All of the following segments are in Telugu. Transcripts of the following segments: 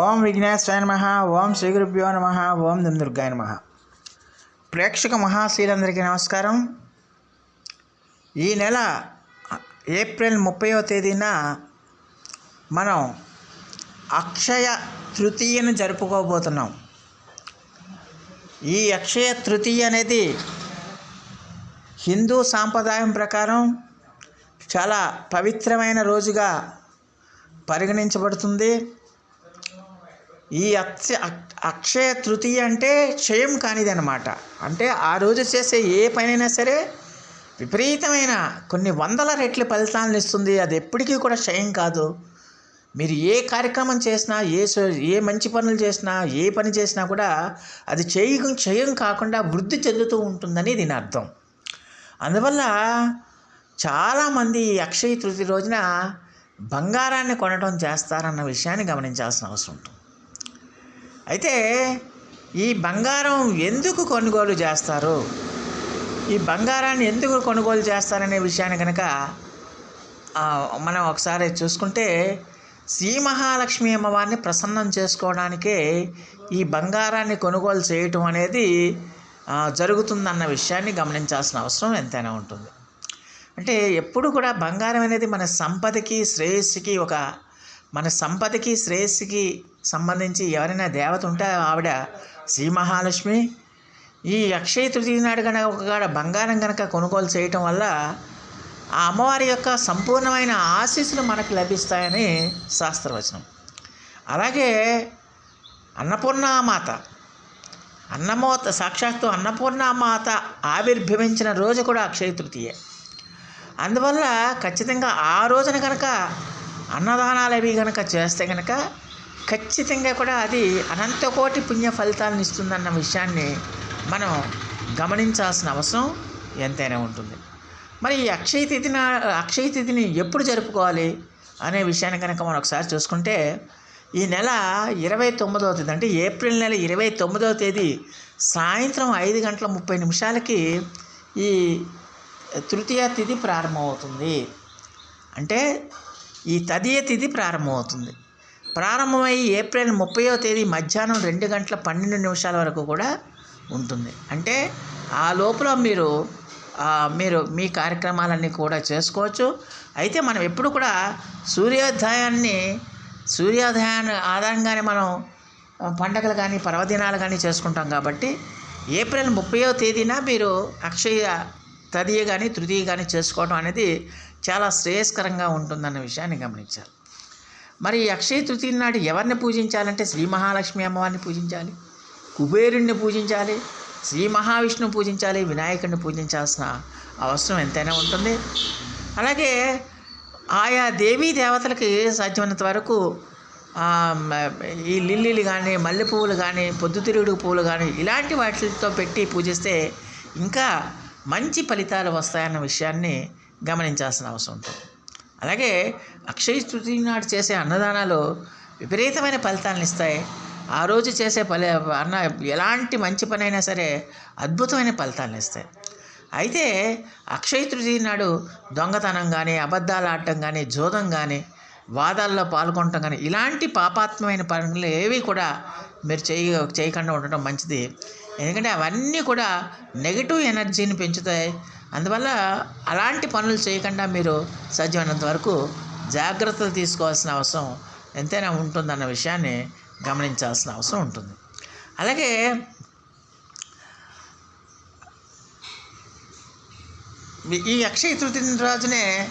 ఓం విఘ్నేశాయ నమ ఓం శ్రీ గురుభ్యో నమ ఓం దుర్గాయ నమ. ప్రేక్షక మహాశీలందరికీ నమస్కారం. ఈ నెల ఏప్రిల్ ముప్పైవ తేదీన మనం అక్షయ తృతీయను జరుపుకోబోతున్నాం. ఈ అక్షయ తృతీయ అనేది హిందూ సాంప్రదాయం ప్రకారం చాలా పవిత్రమైన రోజుగా పరిగణించబడుతుంది. ఈ అక్ష అక్షయ తృతీయ అంటే క్షయం కానిది అనమాట అంటే ఆ రోజు చేసే ఏ పనైనా సరే విపరీతమైన కొన్ని వందల రెట్ల ఫలితాలను ఇస్తుంది. అది ఎప్పటికీ కూడా క్షయం కాదు. మీరు ఏ కార్యక్రమం చేసినా ఏ ఏ మంచి పనులు చేసినా ఏ పని చేసినా కూడా అది చేయ క్షయం కాకుండా వృద్ధి చెందుతూ ఉంటుందని దీని అర్థం. అందువల్ల చాలామంది ఈ అక్షయ తృతీయ రోజున బంగారాన్ని కొనడం చేస్తారన్న విషయాన్ని గమనించాల్సిన అవసరం ఉంటుంది. అయితే ఈ బంగారం ఎందుకు కొనుగోలు చేస్తారు? ఈ బంగారాన్ని ఎందుకు కొనుగోలు చేస్తారనే విషయాన్ని కనుక మనం ఒకసారి చూసుకుంటే శ్రీ మహాలక్ష్మి అమ్మవారిని ప్రసన్నం చేసుకోవడానికే ఈ బంగారాన్ని కొనుగోలు చేయటం అనేది జరుగుతుందన్న విషయాన్ని గమనించాల్సిన అవసరం ఎంతైనా ఉంటుంది. అంటే ఎప్పుడు కూడా బంగారం అనేది మన సంపదకి శ్రేయస్సుకి ఒక మన సంపదకి శ్రేయస్సుకి సంబంధించి ఎవరైనా దేవత ఉంటే ఆవిడ శ్రీ మహాలక్ష్మి ఈ అక్షయ తృతీయ నాడు కనుక ఒక బంగారం కనుక కొనుగోలు చేయటం వల్ల ఆ అమ్మవారి యొక్క సంపూర్ణమైన ఆశీస్సులు మనకు లభిస్తాయని శాస్త్రవచనం. అలాగే అన్నపూర్ణామాత అన్నమోత సాక్షాత్తు అన్నపూర్ణామాత ఆవిర్భవించిన రోజు కూడా అక్షయ తృతీయ. అందువల్ల ఖచ్చితంగా ఆ రోజున కనుక అన్నదానాలు అవి కనుక చేస్తే కనుక ఖచ్చితంగా కూడా అది అనంతకోటి పుణ్య ఫలితాలను ఇస్తుందన్న విషయాన్ని మనం గమనించాల్సిన అవసరం ఎంతైనా ఉంటుంది. మరి ఈ అక్షయ తిథిన అక్షయ తిథిని ఎప్పుడు జరుపుకోవాలి అనే విషయాన్ని కనుక మనం ఒకసారి చూసుకుంటే ఈ నెల ఇరవై తొమ్మిదవ తేదీ అంటే ఏప్రిల్ నెల ఇరవై తొమ్మిదవ తేదీ సాయంత్రం ఐదు గంటల ముప్పై నిమిషాలకి ఈ తృతీయ తిథి ప్రారంభమవుతుంది. అంటే ఈ తదియ తిథి ప్రారంభమవుతుంది. ప్రారంభమై ఏప్రిల్ ముప్పైవ తేదీ మధ్యాహ్నం రెండు గంటల పన్నెండు నిమిషాల వరకు కూడా ఉంటుంది. అంటే ఆ లోపల మీరు మీరు మీ కార్యక్రమాలన్నీ కూడా చేసుకోవచ్చు. అయితే మనం ఎప్పుడు కూడా సూర్యోదయాన్ని సూర్యోదయాన్ని ఆధారంగానే మనం పండగలు కానీ పర్వదినాలు కానీ చేసుకుంటాం కాబట్టి ఏప్రిల్ ముప్పైవ తేదీన మీరు అక్షయ తదియ కానీ తృతీయ కానీ చేసుకోవడం అనేది చాలా శ్రేయస్కరంగా ఉంటుందన్న విషయాన్ని గమనించాలి. మరి అక్షయ తృతీయ నాడు ఎవరిని పూజించాలంటే శ్రీ మహాలక్ష్మి అమ్మవారిని పూజించాలి? కుబేరుణ్ణి పూజించాలి? శ్రీ మహావిష్ణువు పూజించాలి? వినాయకుడిని పూజించాల్సిన అవసరం ఎంతైనా ఉంటుంది. అలాగే ఆయా దేవీ దేవతలకి సాధ్యమైనంత వరకు ఈ లిల్లీలు కానీ మల్లె పువ్వులు కానీ పొద్దుతిరుగుడు పువ్వులు కానీ ఇలాంటి వాటితో పెట్టి పూజిస్తే ఇంకా మంచి ఫలితాలు వస్తాయన్న విషయాన్ని గమనించాల్సిన అవసరం ఉంటుంది. అలాగే అక్షయ తృతీయ నాడు చేసే అన్నదానాలు విపరీతమైన ఫలితాలను ఇస్తాయి. ఆ రోజు చేసే ఫలి అన్న ఎలాంటి మంచి పని అయినా సరే అద్భుతమైన ఫలితాలను ఇస్తాయి. అయితే అక్షయ తృతీయ నాడు దొంగతనం కానీ అబద్ధాలు ఆడటం కానీ జోదం కానీ వాదాల్లో పాల్గొనటం కానీ ఇలాంటి పాపాత్మమైన పనులు ఏవి కూడా మీరు చేయ చేయకుండా ఉండటం మంచిది. ఎందుకంటే అవన్నీ కూడా నెగిటివ్ ఎనర్జీని పెంచుతాయి. అందువల్ల అలాంటి పనులు చేయకుండా మీరు సాధ్యమైనంత వరకు జాగ్రత్తలు తీసుకోవాల్సిన అవసరం ఎంతైనా ఉంటుందన్న విషయాన్ని గమనించాల్సిన అవసరం ఉంటుంది. అలాగే ఈ- అక్షయ తృతీయ రోజునే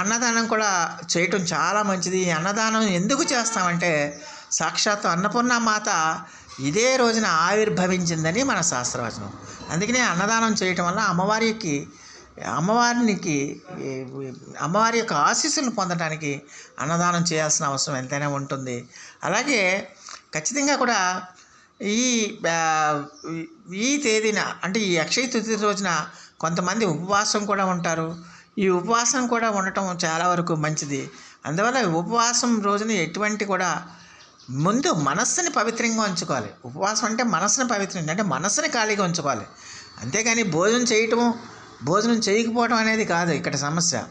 అన్నదానం కూడా చేయటం చాలా మంచిది. ఈ అన్నదానం ఎందుకు చేస్తామంటే సాక్షాత్తు అన్నపూర్ణ మాత ఇదే రోజున ఆవిర్భవించిందని మన శాస్త్రవచనం. అందుకనే అన్నదానం చేయటం వల్ల అమ్మవారికి అమ్మవారికి అమ్మవారి యొక్క ఆశీస్సులను పొందడానికి అన్నదానం చేయాల్సిన అవసరం ఎంతైనా ఉంటుంది. అలాగే ఖచ్చితంగా కూడా ఈ ఈ తేదీన అంటే ఈ అక్షయ తృతీయ రోజున కొంతమంది ఉపవాసం కూడా ఉంటారు. ఈ ఉపవాసం కూడా ఉండటం చాలా వరకు మంచిది. అందువల్ల ఉపవాసం రోజున ఎటువంటి కూడా ముందు మనస్సుని పవిత్రంగా ఉంచుకోవాలి. ఉపవాసం అంటే మనస్సుని పవిత్రంగా అంటే మనస్సుని ఖాళీగా ఉంచుకోవాలి. అంతేగాని భోజనం చేయటము భోజనం చేయకపోవడం అనేది కాదు ఇక్కడ సమస్య.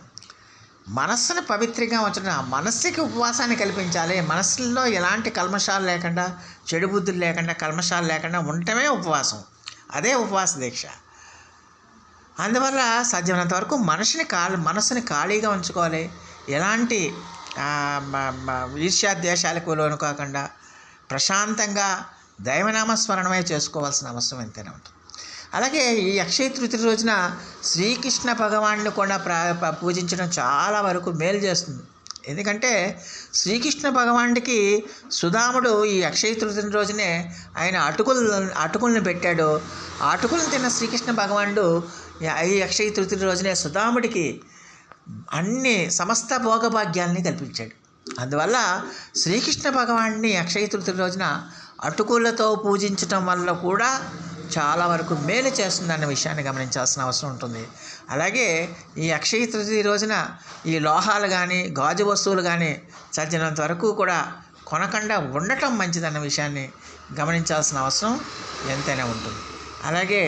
మనస్సును పవిత్రంగా ఉంచడం ఆ మనస్సుకి ఉపవాసాన్ని కల్పించాలి. మనస్సులో ఎలాంటి కల్మషాలు లేకుండా చెడు బుద్ధులు లేకుండా కల్మషాలు లేకుండా ఉండటమే ఉపవాసం. అదే ఉపవాస దీక్ష. అందువల్ల సాధ్యమైనంత వరకు మనిషిని ఖాళీ మనసుని ఖాళీగా ఉంచుకోవాలి. ఎలాంటి ఈర్ష్యాద్వేషాలకు లోను కాకుండా ప్రశాంతంగా దైవనామస్మరణమే చేసుకోవాల్సిన అవసరం ఎంతైనా ఉంటుంది. అలాగే ఈ అక్షయ తృతీయ రోజున శ్రీకృష్ణ భగవాన్ని కూడా పూజించడం చాలా వరకు మేలు చేస్తుంది. ఎందుకంటే శ్రీకృష్ణ భగవానుడికి సుధాముడు ఈ అక్షయ తృతీయ రోజునే ఆయన అటుకులు అటుకుల్ని పెట్టాడు. అటుకులను తిన్న శ్రీకృష్ణ భగవానుడు ఈ- అక్షయ తృతీయ రోజునే సుధాముడికి అన్ని సమస్త భోగభాగ్యాల్ని కల్పించాడు. అందువల్ల శ్రీకృష్ణ భగవాన్ని అక్షయ తృతీయ రోజున అటుకులతో పూజించటం వల్ల కూడా చాలా వరకు మేలు చేస్తుందన్న విషయాన్ని గమనించాల్సిన అవసరం ఉంటుంది. అలాగే ఈ అక్షయ తృతీయ రోజున ఈ లోహాలు కానీ గాజు వస్తువులు కానీ చచ్చినంత వరకు కూడా కొనకుండా ఉండటం మంచిదన్న విషయాన్ని గమనించాల్సిన అవసరం ఎంతైనా ఉంటుంది. అలాగే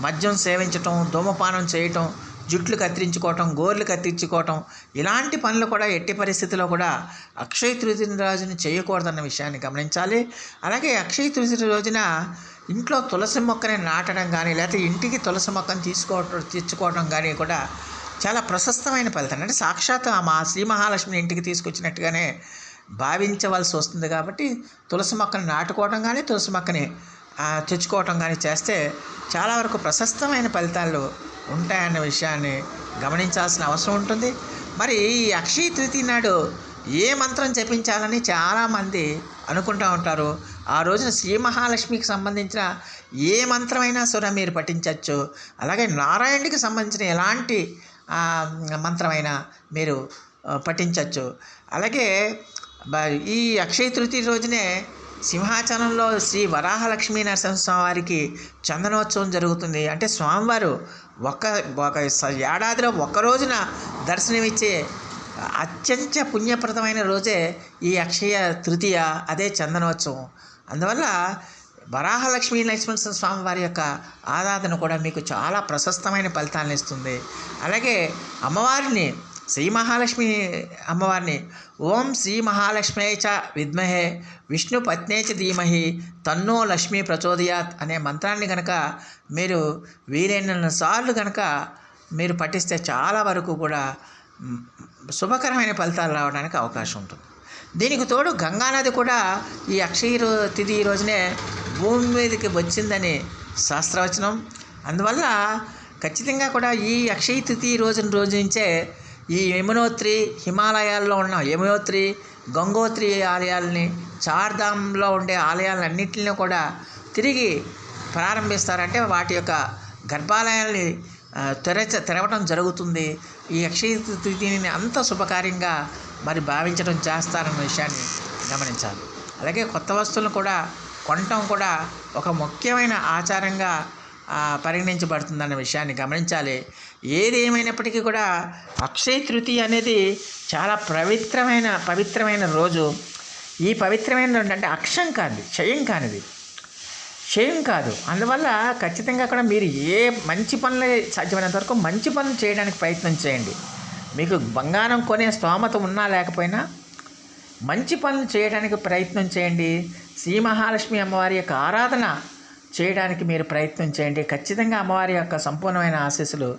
మద్యం సేవించటం ధూమపానం చేయటం జుట్లు కత్తిరించుకోవటం గోర్లు కత్తిరించుకోవటం ఇలాంటి పనులు కూడా ఎట్టి పరిస్థితిలో కూడా అక్షయ తృతీయ రోజున చేయకూడదన్న విషయాన్ని గమనించాలి. అలాగే అక్షయ తృతీయ రోజున ఇంట్లో తులసి మొక్కని నాటడం కానీ లేకపోతే ఇంటికి తులసి మొక్కను తీసుకోవటం తెచ్చుకోవడం కానీ కూడా చాలా ప్రశస్తమైన ఫలితం అంటే సాక్షాత్ ఆ మా శ్రీ మహాలక్ష్మిని ఇంటికి తీసుకొచ్చినట్టుగానే భావించవలసి వస్తుంది కాబట్టి తులసి మొక్కని నాటుకోవడం కానీ తులసి మొక్కని తెచ్చుకోవటం కానీ చేస్తే చాలా వరకు ప్రశస్తమైన ఫలితాలు ఉంటాయన్న విషయాన్ని గమనించాల్సిన అవసరం ఉంటుంది. మరి ఈ అక్షయ తృతీయ నాడు ఏ మంత్రం జపించాలని చాలామంది అనుకుంటూ ఉంటారు. ఆ రోజున శ్రీ మహాలక్ష్మికి సంబంధించిన ఏ మంత్రమైనా సరే మీరు పఠించవచ్చు అలాగే నారాయణుడికి సంబంధించిన ఎలాంటి మంత్రమైనా మీరు పఠించవచ్చు అలాగే ఈ అక్షయ తృతీయ రోజునే సింహాచలంలో శ్రీ వరాహలక్ష్మీ నరసింహస్వామివారికి చందనోత్సవం జరుగుతుంది. అంటే స్వామివారు ఒక ఒక ఏడాదిలో ఒక్క రోజున దర్శనమిచ్చే అత్యంత పుణ్యప్రదమైన రోజే ఈ అక్షయ తృతీయ అదే చందనోత్సవం. అందువల్ల వరాహలక్ష్మీ నరసింహ స్వామి వారి యొక్క ఆరాధన కూడా మీకు చాలా ప్రశస్తమైన ఫలితాలను ఇస్తుంది. అలాగే అమ్మవారిని శ్రీ మహాలక్ష్మి అమ్మవారిని. ఓం శ్రీ మహాలక్ష్మే చ విద్మహే. విష్ణు పత్నే చ ధీమహి. తన్నో లక్ష్మీ ప్రచోదయాత్ అనే మంత్రాన్ని కనుక మీరు వీలైన సార్లు కనుక మీరు పఠిస్తే చాలా వరకు కూడా శుభకరమైన ఫలితాలు రావడానికి అవకాశం ఉంటుంది. దీనికి తోడు గంగానది కూడా ఈ అక్షయ రో తిథి రోజునే భూమి మీదకి వచ్చిందని శాస్త్రవచనం. అందువల్ల ఖచ్చితంగా కూడా ఈ అక్షయ తిథి రోజున రోజు నుంచే ఈ యమునోత్రి హిమాలయాల్లో ఉన్న యమునోత్రి గంగోత్రి ఆలయాల్ని చార్ధామ్లో ఉండే ఆలయాలన్నింటినీ కూడా తిరిగి ప్రారంభిస్తారంటే వాటి యొక్క గర్భాలయాల్ని తెరచ తెరవడం జరుగుతుంది. ఈ అక్షయ తృతీయని అంత శుభకార్యంగా మరి భావించడం చేస్తారన్న విషయాన్ని గమనించాలి. అలాగే కొత్త వస్తువులను కూడా కొనటం కూడా ఒక ముఖ్యమైన ఆచారంగా పరిగణించబడుతుందన్న విషయాన్ని గమనించాలి. ఏది ఏమైనప్పటికీ కూడా అక్షయ తృతీయ అనేది చాలా పవిత్రమైన పవిత్రమైన రోజు. ఈ పవిత్రమైన రోజు అంటే అక్షం కానిది క్షయం కానిది. క్షయం కాదు. అందువల్ల ఖచ్చితంగా కూడా మీరు ఏ మంచి పనులు సాధ్యమైనంత వరకు మంచి పనులు చేయడానికి ప్రయత్నం చేయండి. మీకు బంగారం కొనే స్తోమత ఉన్నా లేకపోయినా మంచి పనులు చేయడానికి ప్రయత్నం చేయండి. శ్రీ మహాలక్ష్మి అమ్మవారి యొక్క ఆరాధన చేయడానికి మీరు ప్రయత్నం చేయండి. ఖచ్చితంగా అమ్మవారి యొక్క సంపూర్ణమైన ఆశీస్సులు